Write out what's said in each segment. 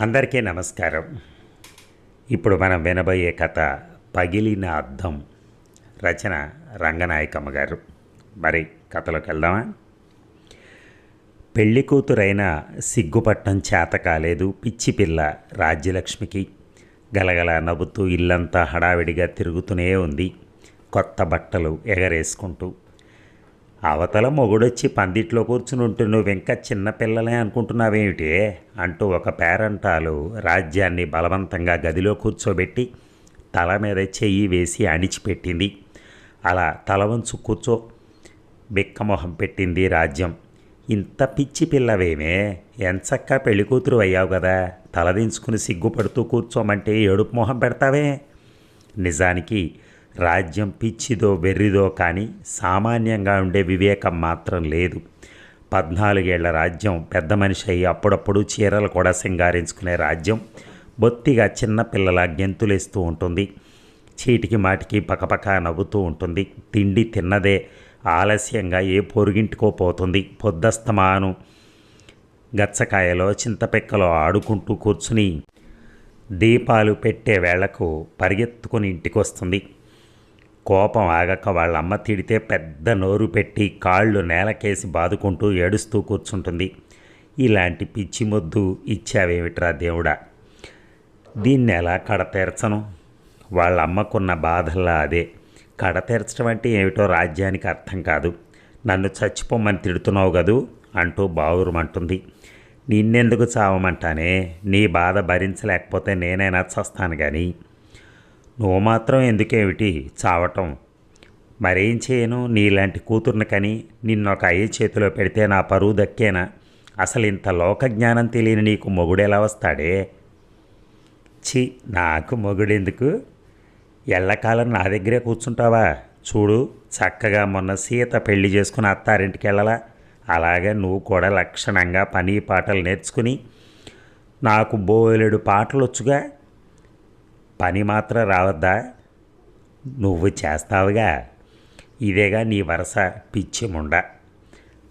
అందరికీ నమస్కారం. ఇప్పుడు మనం వినబోయే కథ పగిలిన అద్దం రచన రంగనాయకమ్మ గారు. మరి కథలోకి వెళ్దామా? పెళ్ళి కూతురైన సిగ్గుపట్టం చేత కాలేదు పిచ్చి పిల్ల రాజ్యలక్ష్మికి. గలగల నవ్వుతూ ఇల్లంతా హడావిడిగా తిరుగుతూనే ఉంది. కొత్త బట్టలు ఎగరేసుకుంటూ అవతల మొగుడొచ్చి పందిట్లో కూర్చుని ఉంటూ నువ్వు ఇంకా చిన్నపిల్లలే అనుకుంటున్నావేమిటి? అంటూ ఒక పేరంటాలు రాజ్యాన్ని బలవంతంగా గదిలో కూర్చోబెట్టి తల మీద చెయ్యి వేసి అణిచిపెట్టింది. అలా తల వంచు కూర్చో. బిక్కమొహం పెట్టింది రాజ్యం. ఇంత పిచ్చి పిల్లవేమే. ఎంచక్కా పెళ్ళి కూతురు అయ్యావు కదా. తలదించుకుని సిగ్గుపడుతూ కూర్చోమంటే ఏడుపు మొహం పెడతావే? నిజానికి రాజ్యం పిచ్చిదో వెర్రిదో కానీ సామాన్యంగా ఉండే వివేకం మాత్రం లేదు. పద్నాలుగేళ్ళ రాజ్యం పెద్ద మనిషి అయ్యి అప్పుడప్పుడు చీరలు కూడా సింగారించుకునే రాజ్యం బొత్తిగా చిన్నపిల్లల గెంతులేస్తూ ఉంటుంది. చీటికి మాటికి పకపక నవ్వుతూ ఉంటుంది. తిండి తిన్నదే ఆలస్యంగా ఏ పొరుగింటికో పోతుంది. పొద్దస్తమాను గచ్చకాయలో చింతపెక్కలో ఆడుకుంటూ కూర్చుని దీపాలు పెట్టే వేళకు పరిగెత్తుకుని ఇంటికొస్తుంది. కోపం ఆగక వాళ్ళ అమ్మ తిడితే పెద్ద నోరు పెట్టి కాళ్ళు నేలకేసి బాదుకుంటూ ఏడుస్తూ కూర్చుంటుంది. ఇలాంటి పిచ్చి మొద్దు ఇచ్చావేమిట్రా దేవుడా? దీన్ని ఎలా కడతీర్చను వాళ్ళ అమ్మకున్న బాధల్లా అదే. కడతీర్చడం అంటే ఏమిటో రాజ్యానికి అర్థం కాదు. నన్ను చచ్చిపోమని తిడుతున్నావు కదూ? అంటూ బావురుమంటుంది. నిన్నెందుకు చావమంటానే? నీ బాధ భరించలేకపోతే నేనైనా చస్తాను కానీ నువ్వు మాత్రం ఎందుకేమిటి? చావటం. మరేం చేయను? నీలాంటి కూతుర్ని కని నిన్నొక అయ్య చేతిలో పెడితే నా పరువు దక్కేనా? అసలు ఇంత లోక జ్ఞానం తెలియని నీకు మొగుడెలా వస్తాడే? చి నాకు మొగుడెందుకు? ఎల్లకాలం నా దగ్గరే కూర్చుంటావా? చూడు చక్కగా మొన్న సీత పెళ్ళి చేసుకుని అత్తారింటికి వెళ్ళలా అలాగే నువ్వు కూడా లక్షణంగా పని పాటలు నేర్చుకుని నాకు బోలెడు పాటలు వచ్చుగా పని మాత్రం రావద్దా? నువ్వు చేస్తావుగా. ఇదేగా నీ వరస పిచ్చి ముండ.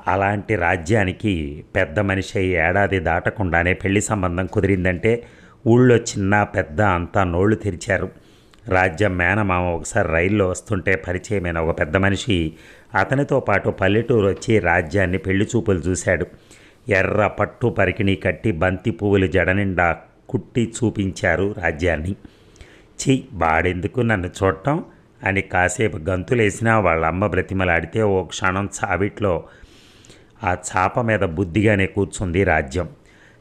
అలాంటి రాజ్యానికి పెద్ద మనిషి ఏడాది దాటకుండానే పెళ్ళి సంబంధం కుదిరిందంటే ఊళ్ళో చిన్న పెద్ద అంతా నోళ్ళు తెరిచారు. రాజ్యం మేనమామ ఒకసారి రైల్లో వస్తుంటే పరిచయమైన ఒక పెద్ద మనిషి అతనితో పాటు పల్లెటూరు వచ్చి రాజ్యాన్ని పెళ్ళి చూపులు చూశాడు. ఎర్ర పట్టు పరికిణి కట్టి బంతి పువ్వులు జడనిండా కుట్టి చూపించారు రాజ్యాన్ని. ఛీ బాడెందుకు నన్ను చూడటం అని కాసేపు గంతులేసినా వాళ్ళ అమ్మ బ్రతిమలాడితే ఓ క్షణం చావిట్లో ఆ చాప మీద బుద్ధిగానే కూర్చుంది రాజ్యం.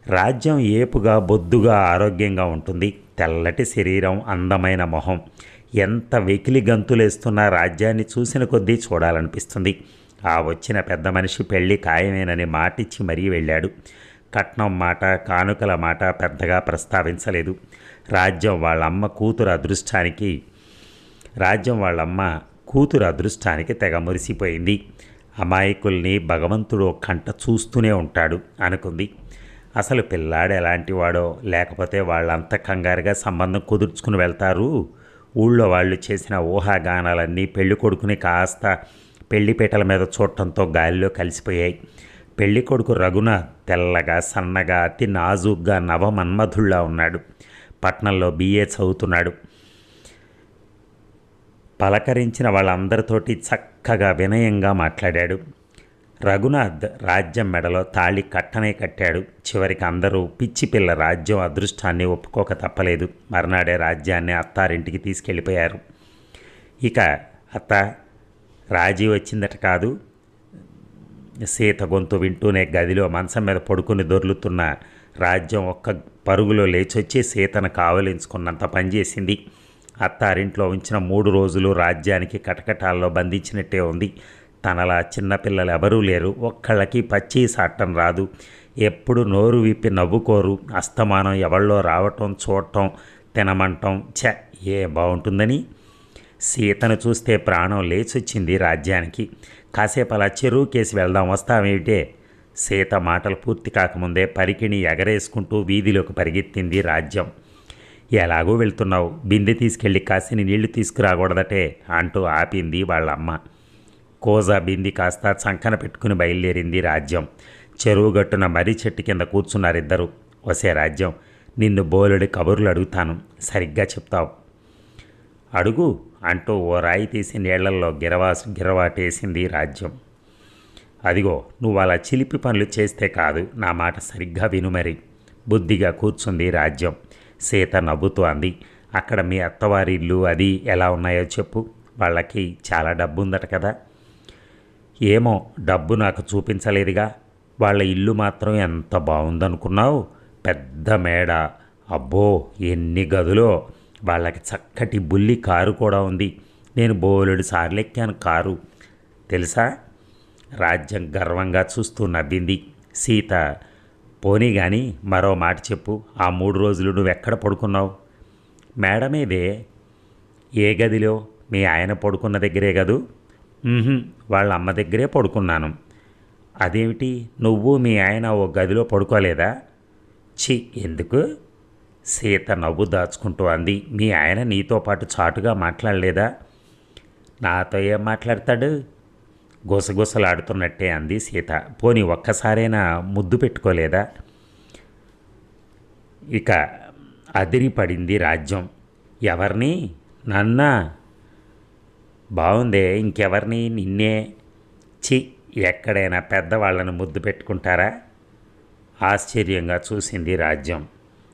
రాజ్యం ఏపుగా బొద్దుగా ఆరోగ్యంగా ఉంటుంది. తెల్లటి శరీరం అందమైన మొహం. ఎంత వెకిలి గంతులేస్తున్నా రాజ్యాన్ని చూసిన కొద్దీ చూడాలనిపిస్తుంది. ఆ వచ్చిన పెద్ద మనిషి పెళ్ళి ఖాయమేనని మాటిచ్చి మరీ వెళ్ళాడు. కట్నం మాట కానుకల మాట పెద్దగా ప్రస్తావించలేదు. రాజ్యం వాళ్ళమ్మ కూతురు అదృష్టానికి రాజ్యం వాళ్ళమ్మ కూతురు అదృష్టానికి తెగ మురిసిపోయింది. అమాయకుల్ని భగవంతుడు కంట చూస్తూనే ఉంటాడు అనుకుంది. అసలు పిల్లాడు ఎలాంటి వాడో లేకపోతే వాళ్ళంత కంగారుగా సంబంధం కుదుర్చుకుని వెళ్తారు? ఊళ్ళో వాళ్ళు చేసిన ఊహాగానాలన్నీ పెళ్ళి కొడుకుని కాస్త పెళ్ళిపీటల మీద చూడటంతో గాలిలో కలిసిపోయాయి. పెళ్ళి కొడుకు రఘునాథ్ తెల్లగా సన్నగా అతి నాజుగ్గా నవమన్మధుల్లా ఉన్నాడు. పట్నంలో బీఏ చదువుతున్నాడు. పలకరించిన వాళ్ళందరితోటి చక్కగా వినయంగా మాట్లాడాడు. రఘునాథ్ రాజ్యం మెడలో తాళి కట్టనే కట్టాడు. చివరికి అందరూ పిచ్చి పిల్ల రాజ్యం అదృష్టాన్ని ఒప్పుకోక తప్పలేదు. మర్నాడే రాజ్యాన్ని అత్తారింటికి తీసుకెళ్ళిపోయారు. ఇక అత్త రాజీ వచ్చిందట కాదు. సీత గొంతు వింటూనే గదిలో మంచం మీద పడుకుని దొర్లుతున్న రాజ్యం ఒక్క పరుగులో లేచొచ్చి సీతను కావలించుకున్నంత పనిచేసింది అత్తారింట్లో ఉంచిన మూడు రోజులు రాజ్యానికి కటకటాల్లో బంధించినట్టే ఉంది. తనలా చిన్నపిల్లలు ఎవరూ లేరు. ఒక్కళ్ళకి పచ్చి సాటం రాదు. ఎప్పుడు నోరు విప్పి నవ్వుకోరు. అస్తమానం ఎవళ్ళో రావటం చూడటం తినమంటం ఛ ఏ బాగుంటుందని సీతను చూస్తే ప్రాణం లేచొచ్చింది రాజ్యానికి. కాసేపు అలా చెరువు కేసి వెళ్దాం వస్తామేమిటే సీత మాటలు పూర్తి కాకముందే పరికిణి ఎగరేసుకుంటూ వీధిలోకి పరిగెత్తింది రాజ్యం. ఎలాగో వెళ్తున్నావు? బిందె తీసుకెళ్ళి కాసిని నీళ్ళు తీసుకురాకూడదటే అంటూ ఆపింది వాళ్ళమ్మ. కోజా బింది కాస్త చంకన పెట్టుకుని బయలుదేరింది రాజ్యం. చెరువు గట్టున మర్రి చెట్టు కింద కూర్చున్నారిద్దరు. వసే రాజ్యం నిన్ను బోలెడు కబుర్లు అడుగుతాను. సరిగ్గా చెప్తావు. అడుగు అంటూ ఓ రాయి తీసి నీళ్ళల్లో గిరవా గిరవాటేసింది రాజ్యం. అదిగో నువ్వు అలా చిలిపి పనులు చేస్తే కాదు నా మాట సరిగ్గా విను మరి. బుద్ధిగా కూర్చుంది రాజ్యం. సీత నవ్వుతూ అంది అక్కడ మీ అత్తవారి ఇల్లు అది ఎలా ఉన్నాయో చెప్పు. వాళ్ళకి చాలా డబ్బు ఉందట కదా. ఏమో డబ్బు నాకు చూపించలేదుగా. వాళ్ళ ఇల్లు మాత్రం ఎంత బాగుందనుకున్నావు పెద్ద మేడ. అబ్బో ఎన్ని గదులో. వాళ్ళకి చక్కటి బుల్లి కారు కూడా ఉంది. నేను బోలెడు సార్లు ఎక్కాను కారు. తెలుసా? రాజ్యం గర్వంగా చూస్తూ నవ్వింది సీత పోనీ కానీ మరో మాట చెప్పు. ఆ మూడు రోజులు నువ్వెక్కడ పడుకున్నావు? మేడం మీదే ఏ గదిలో? మీ ఆయన పడుకున్న దగ్గరే కదూ? వాళ్ళ అమ్మ దగ్గరే పడుకున్నాను. అదేమిటి? నువ్వు మీ ఆయన ఓ గదిలో పడుకోలేదా? చి ఎందుకు? సీత నవ్వు దాచుకుంటూ అంది. మీ ఆయన నీతో పాటు చాటుగా మాట్లాడలేదా? నాతో ఏం మాట్లాడతాడు? గుసగుసలాడుతున్నట్టే అంది సీత. పోనీ ఒక్కసారైనా ముద్దు పెట్టుకోలేదా? ఇక అదిరి పడింది రాజ్యం. ఎవరిని? నన్నా? బాగుందే ఇంకెవరిని? నిన్నే? చి ఎక్కడైనా పెద్దవాళ్ళను ముద్దు పెట్టుకుంటారా? ఆశ్చర్యంగా చూసింది రాజ్యం.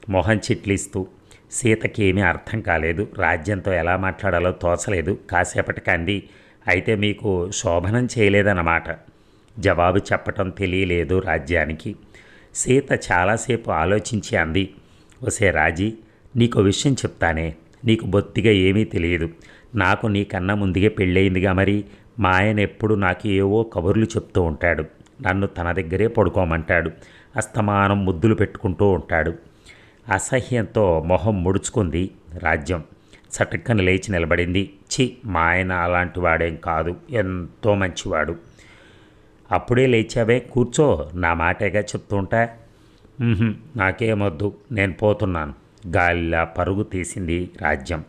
మొహం చిట్లిస్తూ సీతకి ఏమీ అర్థం కాలేదు. రాజ్యంతో ఎలా మాట్లాడాలో తోచలేదు. కాసేపటికి అంది అయితే మీకు శోభనం చేయలేదన్నమాట. జవాబు చెప్పటం తెలియలేదు రాజ్యానికి. సీత చాలాసేపు ఆలోచించి అంది ఒసే రాజీ నీకు విషయం చెప్తానే. నీకు బొత్తిగా ఏమీ తెలియదు. నాకు నీకన్నా ముందుగా పెళ్ళయిందిగా మరి. మా ఆయన ఎప్పుడు నాకు ఏవో కబుర్లు చెప్తూ ఉంటాడు. నన్ను తన దగ్గరే పడుకోమంటాడు. అస్తమానం ముద్దులు పెట్టుకుంటూ ఉంటాడు. అసహ్యంతో మొహం ముడుచుకుంది రాజ్యం. చటుక్కన లేచి నిలబడింది. చి మా ఆయన అలాంటి వాడేం కాదు. ఎంతో మంచివాడు. అప్పుడే లేచావే కూర్చో. నా మాటేగా చెప్తుంటా? నాకేమొద్దు. నేను పోతున్నాను. గాలిలా పరుగు తీసింది రాజ్యం.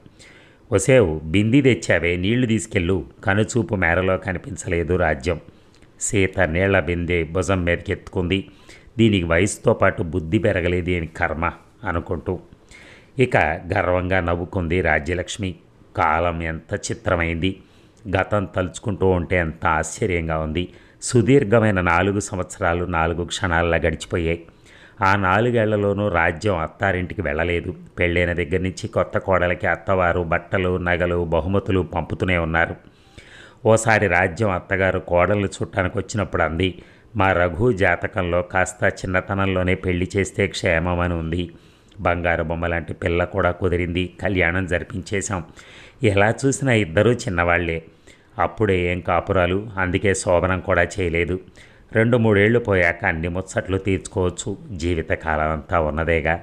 ఒసేవు బింది తెచ్చావే నీళ్ళు తీసుకెళ్ళు. కనుచూపు మేరలో కనిపించలేదు రాజ్యం. సీత నీళ్ళ బిందె భుజం మీదకి ఎత్తుకుంది దీనికి వయసుతో పాటు బుద్ధి పెరగలేదు అని కర్మ అనుకుంటూ. ఇక గర్వంగా నవ్వుకుంది రాజ్యలక్ష్మి. కాలం ఎంత చిత్రమైంది. గతం తలుచుకుంటూ ఉంటే ఎంత ఆశ్చర్యంగా ఉంది. సుదీర్ఘమైన నాలుగు సంవత్సరాలు నాలుగు క్షణాల్లో గడిచిపోయాయి. ఆ నాలుగేళ్ళలోనూ రాజ్యం అత్తారింటికి వెళ్ళలేదు. పెళ్ళైన దగ్గర నుంచి కొత్త కోడలకి అత్తవారు బట్టలు నగలు బహుమతులు పంపుతూనే ఉన్నారు. ఓసారి రాజ్యం అత్తగారు కోడలు చుట్టానికి వచ్చినప్పుడు అంది మా రఘు జాతకంలో కాస్త చిన్నతనంలోనే పెళ్ళి చేస్తే క్షేమం అని ఉంది. బంగారు బొమ్మ లాంటి పిల్ల కూడా కుదిరింది. కళ్యాణం జరిపించేశాం. ఎలా చూసినా ఇద్దరూ చిన్నవాళ్ళే. అప్పుడే ఏం కాపురాలు? అందుకే శోభనం కూడా చేయలేదు. రెండు మూడేళ్ళు పోయాక అన్ని ముచ్చట్లు తీర్చుకోవచ్చు. జీవితకాలం అంతా ఉన్నదేగా.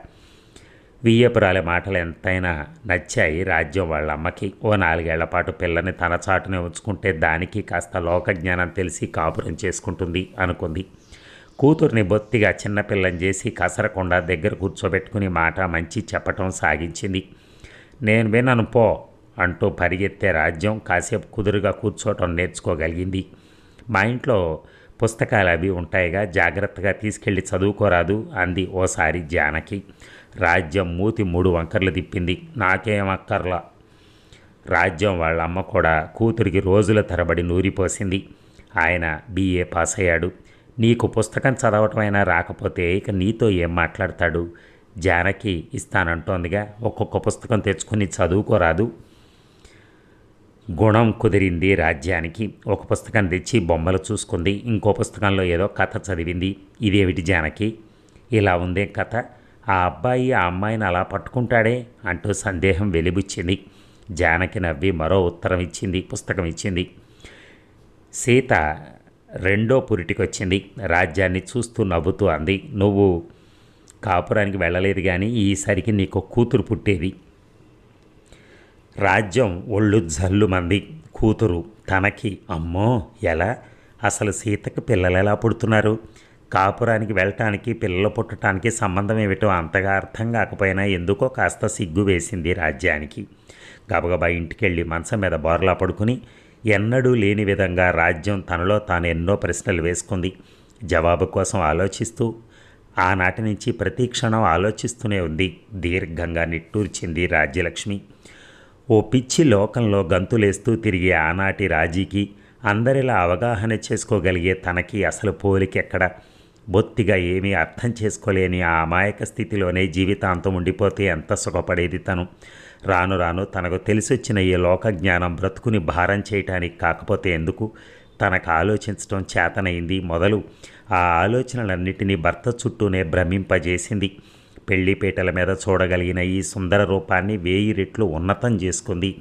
వియ్యపురాలి మాటలు ఎంతైనా నచ్చాయి రాజ్యం వాళ్ళ అమ్మకి ఓ నాలుగేళ్ళ పాటు పిల్లని తన చాటునే ఉంచుకుంటే దానికి కాస్త లోకజ్ఞానం తెలిసి కాపురం చేసుకుంటుంది అనుకుంది. కూతుర్ని బొత్తిగా చిన్నపిల్లని చేసి కసరకుండా దగ్గర కూర్చోబెట్టుకుని మాట మంచి చెప్పటం సాగించింది. నేను వినను పో అంటూ పరిగెత్తే రాజ్యం కాసేపు కుదురుగా కూర్చోవటం నేర్చుకోగలిగింది. మా ఇంట్లో పుస్తకాలు అవి ఉంటాయిగా జాగ్రత్తగా తీసుకెళ్ళి చదువుకోరాదు అంది ఓసారి జానకి. రాజ్యం మూతి మూడు వంకర్లు తిప్పింది. నాకేం అక్కర్లా. రాజ్యం వాళ్ళ అమ్మ కూడా కూతురికి రోజుల తరబడి నూరిపోసింది. ఆయన బీఏ పాస్ అయ్యాడు నీకు పుస్తకం చదవటమైనా రాకపోతే ఇక నీతో ఏం మాట్లాడతాడు? జానకి ఇస్తానంటోందిగా. ఒక్కొక్క పుస్తకం తెచ్చుకుని చదువుకోరాదు. గుణం కుదిరింది రాజ్యానికి. ఒక పుస్తకం తెచ్చి బొమ్మలు చూసుకుంది. ఇంకో పుస్తకంలో ఏదో కథ చదివింది. ఇదేమిటి జానకి? ఇలా ఉందే కథ. ఆ అబ్బాయి ఆ అమ్మాయిని అలా పట్టుకుంటాడే అంటూ సందేహం వెలిబుచ్చింది. జానకి నవ్వి మరో ఉత్తరం ఇచ్చింది పుస్తకం ఇచ్చింది. సీత రెండో పురిటికొచ్చింది. రాజ్యాన్ని చూస్తూ నవ్వుతూ అంది. నువ్వు కాపురానికి వెళ్ళలేదు కానీ ఈసరికి నీకు కూతురు పుట్టేది. రాజ్యం ఒళ్ళు జల్లుమంది. కూతురు తనకి అమ్మో ఎలా? అసలు సీతకు పిల్లలు ఎలా పుడుతున్నారు? కాపురానికి వెళ్ళటానికి పిల్లలు పుట్టడానికి సంబంధం ఏమిటో అంతగా అర్థం కాకపోయినా ఎందుకో కాస్త సిగ్గు వేసింది రాజ్యానికి. గబగబా ఇంటికెళ్ళి మంచం మీద బోర్లా పడుకుని ఎన్నడూ లేని విధంగా రాజ్యం తనలో తాను ఎన్నో ప్రశ్నలు వేసుకుంది. జవాబు కోసం ఆలోచిస్తూ ఆనాటి నుంచి ప్రతి క్షణం ఆలోచిస్తూనే ఉంది. దీర్ఘంగా నిట్టూర్చింది రాజ్యలక్ష్మి. ఓ పిచ్చి లోకంలో గంతులేస్తూ తిరిగే ఆనాటి రాజీకి అందరిలా అవగాహన చేసుకోగలిగే తనకి అసలు పోలికెక్కడ? బొత్తిగా ఏమీ అర్థం చేసుకోలేని ఆ అమాయక స్థితిలోనే జీవితాంతం ఉండిపోతే ఎంత సుఖపడేది తను? రాను రాను తనకు తెలిసొచ్చిన ఈ లోక జ్ఞానం బ్రతుకుని భారం చేయటానికి కాకపోతే ఎందుకు? తనకు ఆలోచించడం చేతనైంది మొదలు. ఆ ఆలోచనలన్నిటినీ భర్త చుట్టూనే భ్రమింపజేసింది. పెళ్ళిపీటల మీద చూడగలిగిన ఈ సుందర రూపాన్ని వేయి రెట్లు ఉన్నతం చేసుకుంది.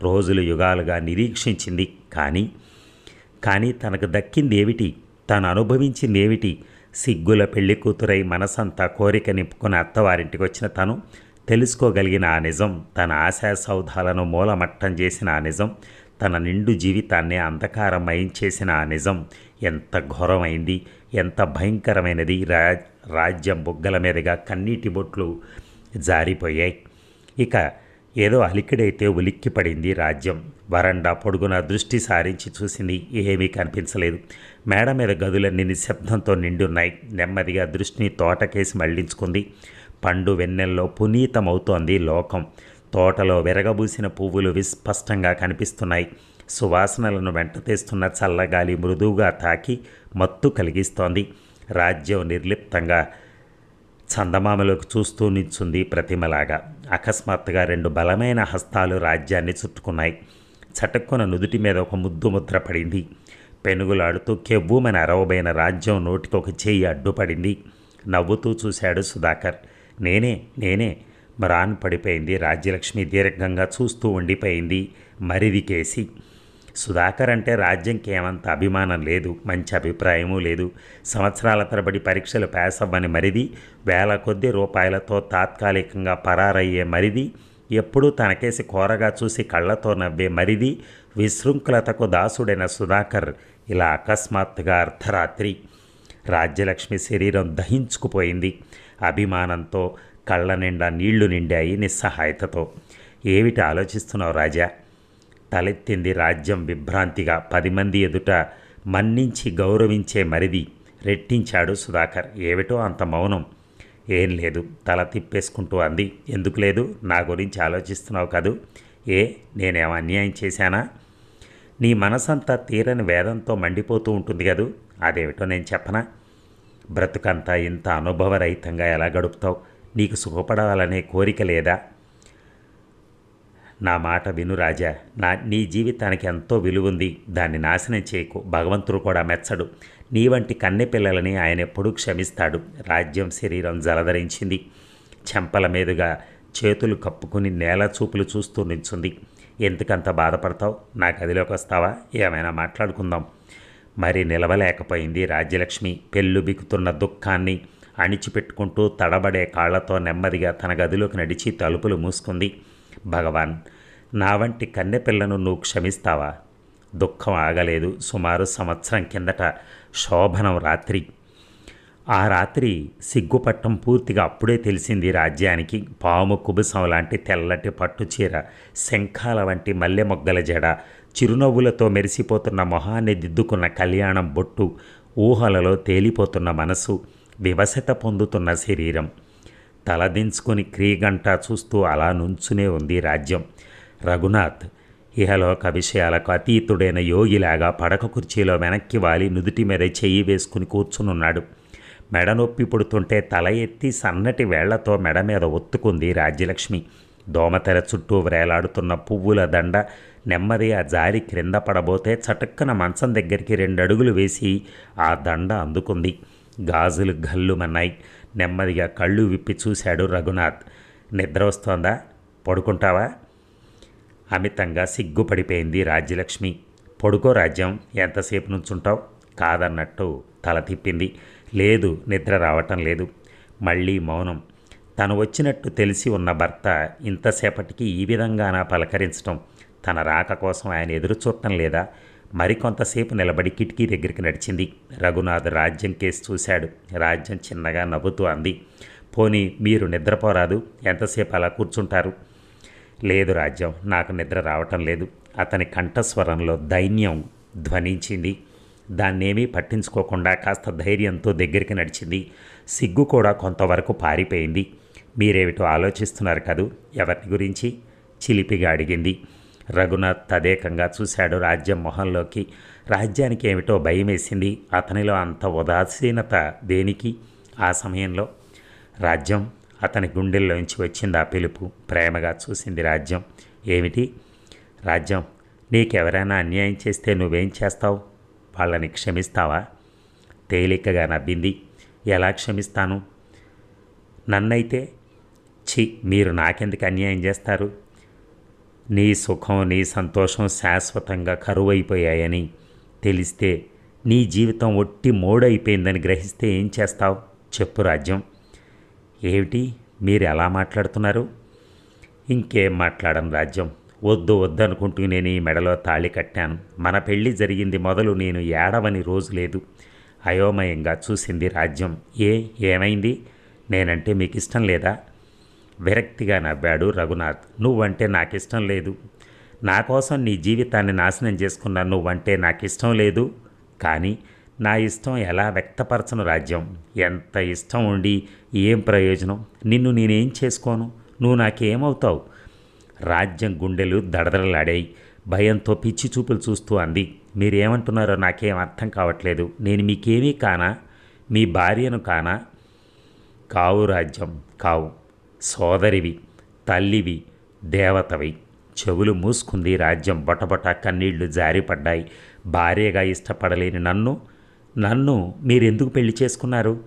రోజులు యుగాలుగా నిరీక్షించింది. కానీ కానీ తనకు దక్కింది ఏమిటి తను అనుభవించింది ఏమిటి సిగ్గుల పెళ్ళి కూతురై మనసంతా కోరిక నింపుకుని అత్తవారింటికి వచ్చిన తను తెలుసుకోగలిగిన ఆ నిజం తన ఆశా సౌధాలను మూలమట్టం చేసిన ఆ నిజం తన నిండు జీవితాన్ని అంధకారమయం చేసిన ఆ నిజం ఎంత ఘోరమైంది ఎంత భయంకరమైనది రా రాజ్యం బుగ్గల మీదుగా కన్నీటి బొట్లు జారిపోయాయి. ఇక ఏదో అలికిడైతే ఉలిక్కిపడింది రాజ్యం. వరండా పొడుగున దృష్టి సారించి చూసింది ఏమీ కనిపించలేదు. మేడ మీద గదులన్నీ నిశ్శబ్దంతో నిండున్నాయి. నెమ్మదిగా దృష్టిని తోటకేసి మళ్ళించుకుంది. పండు వెన్నెల్లో పునీతమవుతోంది లోకం. తోటలో విరగబూసిన పువ్వులు విస్పష్టంగా కనిపిస్తున్నాయి. సువాసనలను వెంటతీస్తున్న చల్లగాలి మృదువుగా తాకి మత్తు కలిగిస్తోంది. రాజ్యం నిర్లిప్తంగా చందమామలోకి చూస్తూ నిల్చుంది ప్రతిమలాగా. అకస్మాత్తుగా రెండు బలమైన హస్తాలు రాజ్యాన్ని చుట్టుకున్నాయి. చటుక్కున నుదుటి మీద ఒక ముద్దు ముద్ర పడింది. పెనుగులాడుతూ కెవ్వుమని అరవబైన రాజ్యం నోటికి ఒక చేయి అడ్డుపడింది. నవ్వుతూ చూశాడు సుధాకర్. నేనే నేనే. మ్రాన్ పడిపోయింది రాజ్యలక్ష్మి దీర్ఘంగా చూస్తూ ఉండిపోయింది మరిది కేసి సుధాకర్ అంటే రాజ్యంకి ఏమంత అభిమానం లేదు మంచి అభిప్రాయమూ లేదు. సంవత్సరాల తరబడి పరీక్షలు పాస్ అవ్వని మరిది వేల కొద్ది రూపాయలతో తాత్కాలికంగా పరారయ్యే మరిది ఎప్పుడూ తనకేసి కోరగా చూసి కళ్ళతో నవ్వే మరిది విశృంఖలతకు దాసుడైన సుధాకర్ ఇలా అకస్మాత్తుగా అర్ధరాత్రి. రాజ్యలక్ష్మి శరీరం దహించుకుపోయింది. అభిమానంతో కళ్ళ నిండా నీళ్ళు నిండాయి నిస్సహాయతతో. ఏమిటి ఆలోచిస్తున్నావు రాజా? తలెత్తింది రాజ్యం విభ్రాంతిగా. పది మంది ఎదుట మన్నించి గౌరవించే మరిది రెట్టించాడు సుధాకర్. ఏమిటో అంత మౌనం? ఏం లేదు. తల తిప్పేసుకుంటూ అంది. ఎందుకు లేదు? నా గురించి ఆలోచిస్తున్నావు కదూ? ఏ నేనేం అన్యాయం చేశానా? నీ మనసంతా తీరని వేదంతో మండిపోతూ ఉంటుంది కదూ? అదేమిటో నేను చెప్పనా? బ్రతుకంతా ఇంత అనుభవరహితంగా ఎలా గడుపుతావు? నీకు సుఖపడాలనే కోరిక లేదా? నా మాట విను రాజా. నా నీ జీవితానికి ఎంతో విలువుంది. దాన్ని నాశనం చేయకు. భగవంతుడు కూడా మెచ్చడు. నీ వంటి కన్నె పిల్లలని ఆయన ఎప్పుడూ క్షమిస్తాడు. రాజ్యం శరీరం జలధరించింది. చెంపల మీదుగా చేతులు కప్పుకుని నేల చూపులు చూస్తూ నిల్చుంది. ఎందుకంత బాధపడతావు? నా గదిలోకి వస్తావా? ఏమైనా మాట్లాడుకుందాం. మరి నిలవలేకపోయింది రాజ్యలక్ష్మి. పెళ్ళు బిగుతున్న దుఃఖాన్ని అణిచిపెట్టుకుంటూ తడబడే కాళ్ళతో నెమ్మదిగా తన గదిలోకి నడిచి తలుపులు మూసుకుంది. భగవాన్ నా వంటి కన్నెపిల్లను నువ్వు క్షమిస్తావా? దుఃఖం ఆగలేదు. సుమారు సంవత్సరం కిందట శోభనం రాత్రి. ఆ రాత్రి సిగ్గుపట్టం పూర్తిగా అప్పుడే తెలిసింది రాజ్యానికి. పాము కుబుసం లాంటి తెల్లటి పట్టుచీర శంఖాల వంటి మల్లె మొగ్గల జడ చిరునవ్వులతో మెరిసిపోతున్న మొహాన్ని దిద్దుకున్న కళ్యాణం బొట్టు ఊహలలో తేలిపోతున్న మనసు వివసత పొందుతున్న శరీరం. తలదించుకొని క్రీగంట చూస్తూ అలా నుంచునే ఉంది రాజ్యం. రఘునాథ్ ఇహలోక విషయాలకు అతీతుడైన యోగిలాగా పడక కుర్చీలో వెనక్కి వాలి నుదుటి మీద చెయ్యి వేసుకుని కూర్చునున్నాడు. మెడ నొప్పి పుడుతుంటే తల ఎత్తి సన్నటి వేళ్ళతో మెడ మీద ఒత్తుకుంది రాజ్యలక్ష్మి. దోమతెర చుట్టూ వ్రేలాడుతున్న పువ్వుల దండ నెమ్మది ఆ జారి క్రింద పడబోతే చటుక్కన మంచం దగ్గరికి రెండు అడుగులు వేసి ఆ దండ అందుకుంది. గాజులు గల్లుమన్నాయి నెమ్మదిగా కళ్ళు విప్పి చూశాడు రఘునాథ్. నిద్ర వస్తోందా? పడుకుంటావా? అమితంగా సిగ్గుపడిపోయింది రాజ్యలక్ష్మి. పడుకో రాజ్యం ఎంతసేపు నుంచుంటావు? కాదన్నట్టు తల తిప్పింది. లేదు నిద్ర రావటం లేదు. మళ్ళీ మౌనం. తను వచ్చినట్టు తెలిసి ఉన్న భర్త ఇంతసేపటికి ఈ విధంగానా పలకరించటం? తన రాక కోసం ఆయన ఎదురు చూడటం లేదా? మరికొంతసేపు నిలబడి కిటికీ దగ్గరికి నడిచింది. రఘునాథ్ రాజ్యం కేసు చూశాడు. రాజ్యం చిన్నగా నవ్వుతూ అంది. పోనీ మీరు నిద్రపోరాదు? ఎంతసేపు అలా కూర్చుంటారు? లేదు రాజ్యం నాకు నిద్ర రావటం లేదు. అతని కంఠస్వరంలో దైన్యం ధ్వనించింది. దాన్నేమీ పట్టించుకోకుండా కాస్త ధైర్యంతో దగ్గరికి నడిచింది. సిగ్గు కూడా కొంతవరకు పారిపోయింది. మీరేమిటో ఆలోచిస్తున్నారు కదూ? ఎవరిని గురించి? చిలిపిగా అడిగింది. రఘునాథ్ తదేకంగా చూశాడు రాజ్యం మొహంలోకి. రాజ్యానికి ఏమిటో భయమేసింది. అతనిలో అంత ఉదాసీనత దేనికి? ఆ సమయంలో రాజ్యం అతని గుండెల్లోంచి వచ్చింది ఆ పిలుపు? ప్రేమగా చూసింది రాజ్యం. ఏమిటి? రాజ్యం నీకెవరైనా అన్యాయం చేస్తే నువ్వేం చేస్తావు? వాళ్ళని క్షమిస్తావా? తేలికగా నవ్వింది. ఎలా క్షమిస్తాను? నన్నైతే ఛీ మీరు నాకెందుకు అన్యాయం చేస్తారు? నీ సుఖం నీ సంతోషం శాశ్వతంగా కరువైపోయాయని తెలిస్తే నీ జీవితం ఒట్టి మోడైపోయిందని గ్రహిస్తే ఏం చేస్తావు? చెప్పు రాజ్యం. ఏమిటి? మీరు ఎలా మాట్లాడుతున్నారు? ఇంకేం మాట్లాడను రాజ్యం. వద్దు వద్దనుకుంటూ నేను ఈ మెడలో తాళి కట్టాను. మన పెళ్ళి జరిగింది మొదలు నేను ఏడవని రోజు లేదు. అయోమయంగా చూసింది రాజ్యం. ఏ ఏమైంది? నేనంటే మీకు ఇష్టం లేదా? విరక్తిగా నవ్వాడు రఘునాథ్. నువ్వంటే నాకు ఇష్టం లేదు. నా కోసం నీ జీవితాన్ని నాశనం చేసుకున్న నువ్వంటే నాకు ఇష్టం లేదు. కానీ నా ఇష్టం ఎలా వ్యక్తపరచను రాజ్యం? ఎంత ఇష్టం ఉండి ఏం ప్రయోజనం? నిన్ను నేనేం చేసుకోను? నువ్వు నాకేమవుతావు? రాజ్యం గుండెలు దడదడలాడాయి. భయంతో పిచ్చి చూపులు చూస్తూ అంది. మీరేమంటున్నారో నాకేం అర్థం కావట్లేదు. నేను మీకేమీ కానా? మీ భార్యను కానా? కావు రాజ్యం. కావు. సోదరివి తల్లివి దేవతవి. చెవులు మూసుకుంది రాజ్యం బొటబొట కన్నీళ్ళు జారిపడ్డాయి. భార్యగా ఇష్టపడలేని నన్ను నన్ను మీరెందుకు పెళ్ళి చేసుకున్నారు?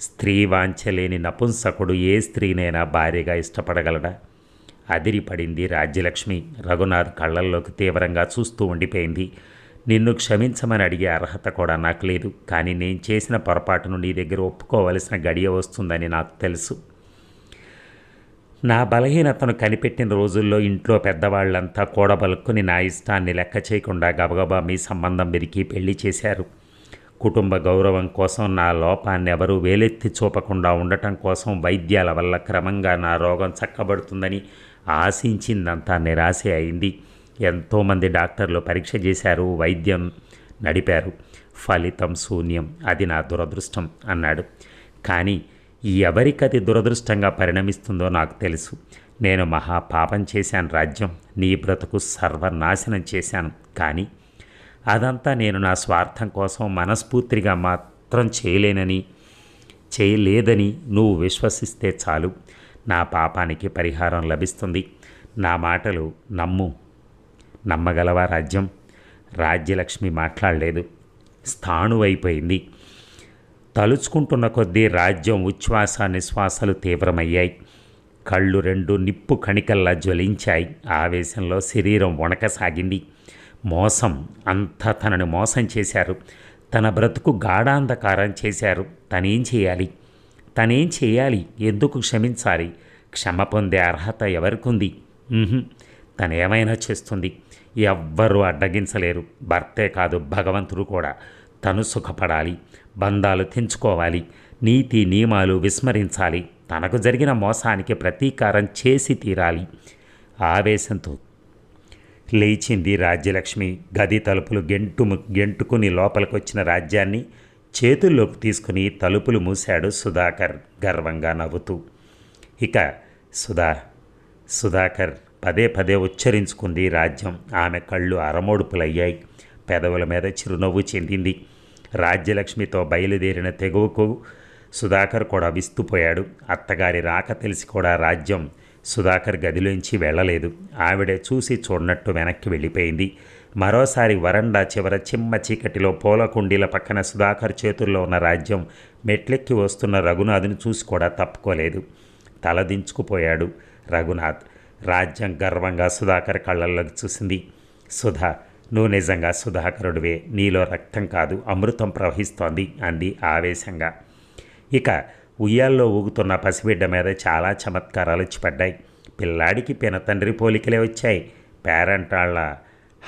స్త్రీ వాంఛలేని నపుంసకుడు ఏ స్త్రీనైనా భార్యగా ఇష్టపడగలడా? అదిరిపడింది రాజ్యలక్ష్మి. రఘునాథ్ కళ్ళల్లోకి తీవ్రంగా చూస్తూ ఉండిపోయింది. నిన్ను క్షమించమని అడిగే అర్హత కూడా నాకు లేదు. కానీ నేను చేసిన పొరపాటును నీ దగ్గర ఒప్పుకోవలసిన గడియ వస్తుందని నాకు తెలుసు. నా బలహీనతను కనిపెట్టిన రోజుల్లో ఇంట్లో పెద్దవాళ్ళంతా కూడబలుక్కుని నా ఇష్టాన్ని లెక్క చేయకుండా గబగబా మీ సంబంధం పెరిగి పెళ్ళి చేశారు. కుటుంబ గౌరవం కోసం నా లోపాన్ని ఎవరూ వేలెత్తి చూపకుండా ఉండటం కోసం వైద్యాల వల్ల క్రమంగా నా రోగం చక్కబడుతుందని ఆశించిందంతా నిరాశే అయింది. ఎంతోమంది డాక్టర్లు పరీక్ష చేశారు వైద్యం నడిపారు. ఫలితం శూన్యం అది నా దురదృష్టం అన్నాడు. కానీ ఎవరికది దురదృష్టంగా పరిణమిస్తుందో నాకు తెలుసు. నేను మహా పాపం చేశాను రాజ్యం నీ బ్రతుకు సర్వనాశనం చేశాను. కానీ అదంతా నేను నా స్వార్థం కోసం మనస్ఫూర్తిగా మాత్రం చేయలేనని చేయలేదని నువ్వు విశ్వసిస్తే చాలు. నా పాపానికి పరిహారం లభిస్తుంది. నా మాటలు నమ్ము. నమ్మగలవా రాజ్యం? రాజ్యలక్ష్మి మాట్లాడలేదు. స్థాణువైపోయింది. తలుచుకుంటున్న కొద్దీ రాజ్యం ఉచ్ఛ్వాస నిశ్వాసాలు తీవ్రమయ్యాయి. కళ్ళు రెండు నిప్పు కణికల్లా జ్వలించాయి. ఆవేశంలో శరీరం వణకసాగింది. మోసం అంతా తనని మోసం చేశారు. తన బ్రతుకు గాఢాంధకారం చేశారు. తనేం చేయాలి? తనేం చేయాలి? ఎందుకు క్షమించాలి? క్షమ పొందే అర్హత ఎవరికుంది? తనేమైనా తను ఏమైనా చేస్తుంది? ఎవ్వరూ అడ్డగించలేరు. భర్తే కాదు భగవంతుడు కూడా. తను సుఖపడాలి. బంధాలు తెంచుకోవాలి. నీతి నియమాలు విస్మరించాలి. తనకు జరిగిన మోసానికి ప్రతీకారం చేసి తీరాలి. ఆవేశంతో లేచింది రాజ్యలక్ష్మి. గది తలుపులు గెంటు గెంటుకుని లోపలికొచ్చిన రాజ్యాన్ని చేతుల్లోకి తీసుకుని తలుపులు మూశాడు సుధాకర్ గర్వంగా నవ్వుతూ. ఇక సుధా సుధాకర్ పదే పదే ఉచ్చరించుకుంది రాజ్యం. ఆమె కళ్ళు అరమోడుపులయ్యాయి. పెదవుల మీద చిరునవ్వు చెందింది. రాజ్యలక్ష్మితో బయలుదేరిన తెగువకు సుధాకర్ కూడా విస్తుపోయాడు. అత్తగారి రాక తెలిసి కూడా రాజ్యం సుధాకర్ గదిలోంచి వెళ్ళలేదు. ఆవిడ చూసి చూడనట్టు వెనక్కి వెళ్ళిపోయింది. మరోసారి వరండా చివర చిమ్మ చీకటిలో పూల కుండీల పక్కన సుధాకర్ చేతుల్లో ఉన్న రాజ్యం మెట్లెక్కి వస్తున్న రఘునాథ్ని చూసి కూడా తప్పుకోలేదు. తలదించుకుపోయాడు రఘునాథ్. రాజ్యం గర్వంగా సుధాకర్ కళ్ళల్లోకి చూసింది. సుధా నువ్వు నిజంగా సుధాకరుడివే. నీలో రక్తం కాదు అమృతం ప్రవహిస్తోంది అంది ఆవేశంగా. ఇక ఉయ్యాల్లో ఊగుతున్న పసిబిడ్డ మీద చాలా చమత్కారాలు వచ్చిపడ్డాయి పిల్లాడికి పినతండ్రి పోలికలే వచ్చాయి. పేరంటాళ్ళ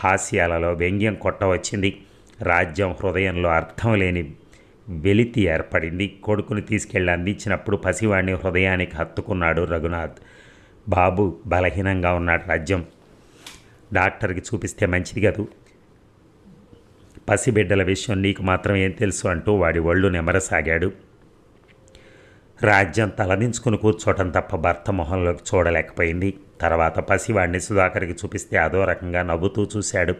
హాస్యాలలో వ్యంగ్యం కొట్టవచ్చింది రాజ్యం హృదయంలో అర్థం లేని వెలితి ఏర్పడింది. కొడుకుని తీసుకెళ్ళి అందించినప్పుడు పసివాణ్ణి హృదయానికి హత్తుకున్నాడు రఘునాథ్. బాబు బలహీనంగా ఉన్నాడు రాజ్యం. డాక్టర్కి చూపిస్తే మంచిది కదూ. పసిబిడ్డల విషయం నీకు మాత్రం ఏం తెలుసు అంటూ వాడి ఒళ్ళు నెమరసాగాడు. రాజ్యం తలదించుకుని కూర్చోవటం తప్ప భర్త మొహంలోకి చూడలేకపోయింది. తర్వాత పసివాడిని సుధాకర్కి చూపిస్తే అదో రకంగా నవ్వుతూ చూశాడు.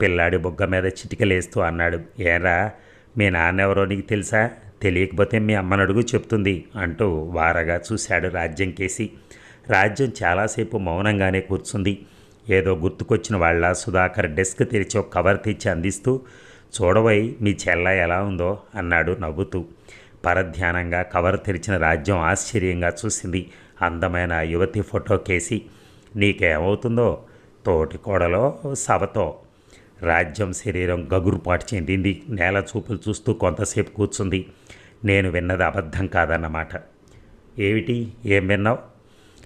పిల్లాడి బొగ్గ మీద చిటికలేస్తూ అన్నాడు ఏరా మీ నాన్నెవరో నీకు తెలుసా? తెలియకపోతే మీ అమ్మని అడుగు చెప్తుంది అంటూ వారగా చూశాడు రాజ్యం కేసి. రాజ్యం చాలాసేపు మౌనంగానే కూర్చుంది. ఏదో గుర్తుకొచ్చిన వాళ్ళ సుధాకర్ డెస్క్ తెరిచి ఒక కవర్ తెచ్చి అందిస్తూ చూడవై మీ చెల్ల ఎలా ఉందో అన్నాడు నవ్వుతూ. పరధ్యానంగా కవర్ తెరిచిన రాజ్యం ఆశ్చర్యంగా చూసింది. అందమైన యువతి ఫోటో కేసి నీకేమవుతుందో? తోటి కోడలో సవతో. రాజ్యం శరీరం గగురుపాటు చెందింది. నేల చూపులు చూస్తూ కొంతసేపు కూర్చుంది. నేను విన్నది అబద్ధం కాదన్నమాట. ఏమిటి? ఏం విన్నావు?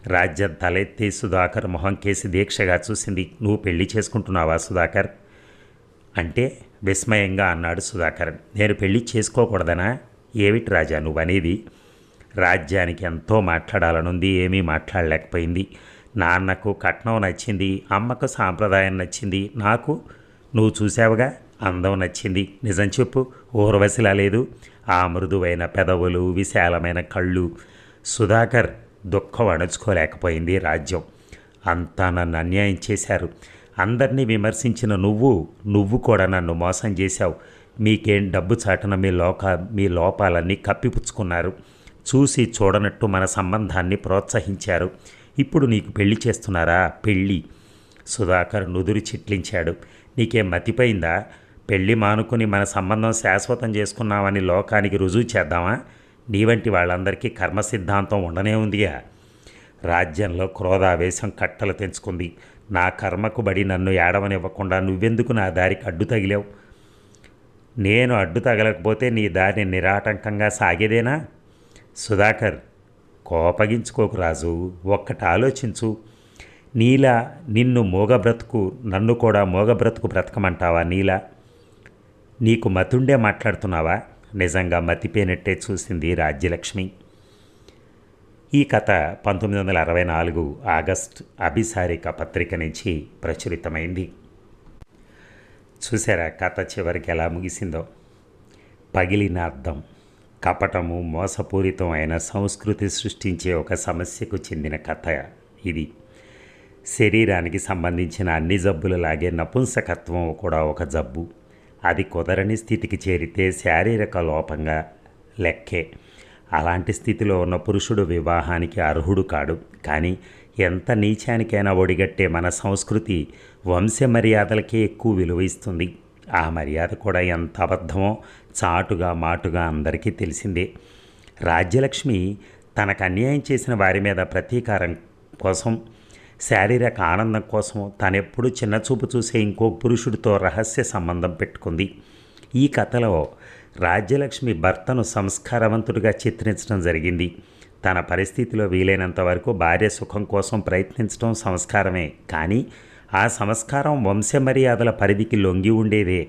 రాజ్యం తలెత్తి సుధాకర్ మొహం కేసి దీక్షగా చూసింది. నువ్వు పెళ్ళి చేసుకుంటున్నావా సుధాకర్? అంటే విస్మయంగా అన్నాడు సుధాకర్. నేను పెళ్ళి చేసుకోకూడదనా? ఏమిటి రాజా నువ్వు అనేది రాజ్యానికి ఎంతో మాట్లాడాలనుంది ఏమీ మాట్లాడలేకపోయింది. నాన్నకు కట్నం నచ్చింది అమ్మకు సాంప్రదాయం నచ్చింది నాకు నువ్వు చూసావుగా అందం నచ్చింది. నిజం చెప్పు ఊర్వశిలా లేదు. ఆ మృదువైన పెదవులు విశాలమైన కళ్ళు. సుధాకర్ దుఃఖం అణుచుకోలేకపోయింది రాజ్యం. అంతా నన్ను అన్యాయం చేశారు. అందరినీ విమర్శించిన నువ్వు నువ్వు కూడా నన్ను మోసం చేశావు. మీకేం డబ్బు చాటున మీ లోక మీ లోపాలన్నీ కప్పిపుచ్చుకున్నారు. చూసి చూడనట్టు మన సంబంధాన్ని ప్రోత్సహించారు. ఇప్పుడు నీకు పెళ్ళి చేస్తున్నారా? పెళ్ళి సుధాకర్ నుదురు చిట్లించాడు. నీకేం మతిపోయిందా? పెళ్ళి మానుకుని మన సంబంధం శాశ్వతం చేసుకున్నామని లోకానికి రుజువు చేద్దామా? నీ వంటి వాళ్ళందరికీ కర్మ సిద్ధాంతం ఉండనే ఉందిగా. రాజ్యంలో క్రోధావేశం కట్టలు తెంచుకుంది. నా కర్మకు బడి నన్ను ఏడవనివ్వకుండా నువ్వెందుకు నా దారికి అడ్డు తగిలావు? నేను అడ్డు తగలకపోతే నీ దారి నిరాటంకంగా సాగేదేనా? సుధాకర్ కోపగించుకోకు రాజు. ఒక్కటి ఆలోచించు. నీలా నిన్ను మోగ బ్రతుకు నన్ను కూడా మోగ బ్రతుకు బ్రతకమంటావా నీలా? నీకు మతుండే మాట్లాడుతున్నావా? నిజంగా మతిపోయినట్టే చూసింది రాజ్యలక్ష్మి. ఈ కథ పంతొమ్మిది వందల అరవై నాలుగు ఆగస్ట్ అభిసారిక పత్రిక నుంచి ప్రచురితమైంది. చూసారా కథ చివరికి ఎలా ముగిసిందో? పగిలిన అర్థం కపటము మోసపూరితం అయిన సంస్కృతి సృష్టించే ఒక సమస్యకు చెందిన కథ ఇది. శరీరానికి సంబంధించిన అన్ని జబ్బులలాగే నపుంసకత్వం కూడా ఒక జబ్బు. అది కుదరని స్థితికి చేరితే శారీరక లోపంగా లెక్కే. అలాంటి స్థితిలో ఉన్న పురుషుడు వివాహానికి అర్హుడు కాడు. కానీ ఎంత నీచానికైనా ఒడిగట్టే మన సంస్కృతి వంశ మర్యాదలకే ఎక్కువ విలువ ఇస్తుంది. ఆ మర్యాద కూడా ఎంత అబద్ధమో చాటుగా మాటుగా అందరికీ తెలిసిందే. రాజ్యలక్ష్మి తనకు అన్యాయం చేసిన వారి మీద ప్రతీకారం కోసం శారీరక ఆనందం కోసం తనెప్పుడు చిన్నచూపు చూసే ఇంకో పురుషుడితో రహస్య సంబంధం పెట్టుకుంది. ఈ కథలో రాజ్యలక్ష్మి భర్తను సంస్కారవంతుడిగా చిత్రించడం జరిగింది. తన పరిస్థితిలో వీలైనంత వరకు భార్య సుఖం కోసం ప్రయత్నించడం సంస్కారమే. కానీ ఆ సంస్కారం వంశమర్యాదల పరిధికి లొంగి ఉండేదే.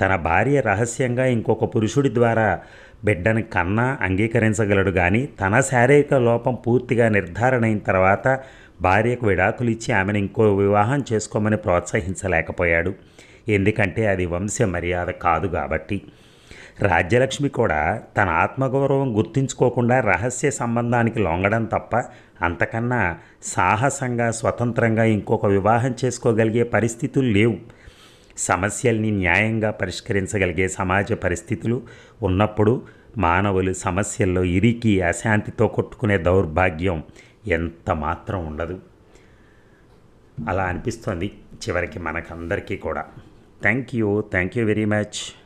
తన భార్య రహస్యంగా ఇంకొక పురుషుడి ద్వారా బిడ్డను కన్నా అంగీకరించగలడు కానీ తన శారీరక లోపం పూర్తిగా నిర్ధారణ అయిన తర్వాత భార్యకు విడాకులు ఇచ్చి ఆమెను ఇంకో వివాహం చేసుకోమని ప్రోత్సహించలేకపోయాడు. ఎందుకంటే అది వంశ మర్యాద కాదు కాబట్టి. రాజ్యలక్ష్మి కూడా తన ఆత్మగౌరవం గుర్తించుకోకుండా రహస్య సంబంధానికి లొంగడం తప్ప అంతకన్నా సాహసంగా స్వతంత్రంగా ఇంకొక వివాహం చేసుకోగలిగే పరిస్థితులు లేవు. సమస్యల్ని న్యాయంగా పరిష్కరించగలిగే సమాజ పరిస్థితులు ఉన్నప్పుడు మానవులు సమస్యల్లో ఇరికి అశాంతితో కొట్టుకునే దౌర్భాగ్యం ఎంత మాత్రం ఉండదు. అలా అనిపిస్తుంది చివరికి మనకందరికీ కూడా. Thank you. Thank you very much.